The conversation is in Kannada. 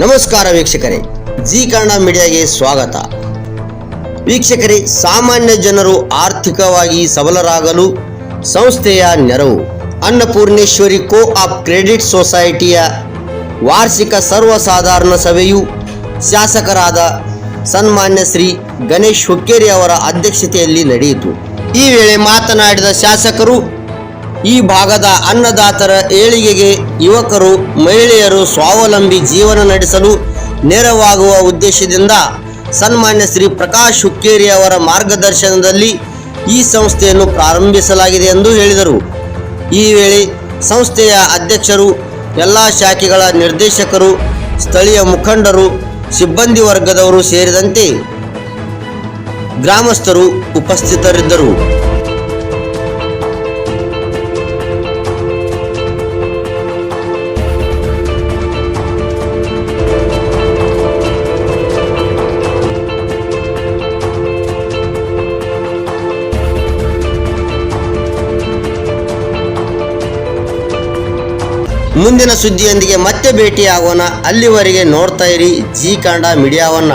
ನಮಸ್ಕಾರ ವೀಕ್ಷಕರೇ, ಜಿ ಕನ್ನಡ ಮೀಡಿಯಾಗೆ ಸ್ವಾಗತ. ವೀಕ್ಷಕರೇ, ಸಾಮಾನ್ಯ ಜನರು ಆರ್ಥಿಕವಾಗಿ ಸಬಲರಾಗಲು ಸಂಸ್ಥೆಯ ನೆರವು. ಅನ್ನಪೂರ್ಣೇಶ್ವರಿ ಕೋ ಆಪ್ ಕ್ರೆಡಿಟ್ ಸೊಸೈಟಿಯ ವಾರ್ಷಿಕ ಸರ್ವಸಾಧಾರಣ ಸಭೆಯು ಶಾಸಕರಾದ ಸನ್ಮಾನ್ಯ ಶ್ರೀ ಗಣೇಶ್ ಹುಕ್ಕೇರಿ ಅವರ ಅಧ್ಯಕ್ಷತೆಯಲ್ಲಿ ನಡೆಯಿತು. ಈ ವೇಳೆ ಮಾತನಾಡಿದ ಶಾಸಕರು ಈ ಭಾಗದ ಅನ್ನದಾತರ ಏಳಿಗೆಗೆ ಯುವಕರು, ಮಹಿಳೆಯರು ಸ್ವಾವಲಂಬಿ ಜೀವನ ನಡೆಸಲು ನೆರವಾಗುವ ಉದ್ದೇಶದಿಂದ ಸನ್ಮಾನ್ಯ ಶ್ರೀ ಪ್ರಕಾಶ್ ಹುಕ್ಕೇರಿ ಅವರ ಮಾರ್ಗದರ್ಶನದಲ್ಲಿ ಈ ಸಂಸ್ಥೆಯನ್ನು ಪ್ರಾರಂಭಿಸಲಾಗಿದೆ ಎಂದು ಹೇಳಿದರು. ಈ ವೇಳೆ ಸಂಸ್ಥೆಯ ಅಧ್ಯಕ್ಷರು, ಎಲ್ಲ ಶಾಖೆಗಳ ನಿರ್ದೇಶಕರು, ಸ್ಥಳೀಯ ಮುಖಂಡರು, ಸಿಬ್ಬಂದಿ ವರ್ಗದವರು ಸೇರಿದಂತೆ ಗ್ರಾಮಸ್ಥರು ಉಪಸ್ಥಿತರಿದ್ದರು. ಮುಂದಿನ ಸುದ್ದಿಯೊಂದಿಗೆ ಮತ್ತೆ ಭೇಟಿಯಾಗೋಣ. ಅಲ್ಲಿವರೆಗೆ ನೋಡ್ತಾ ಇರಿ ಜಿ ಕನ್ನಡ ಮೀಡಿಯಾವನ್ನ.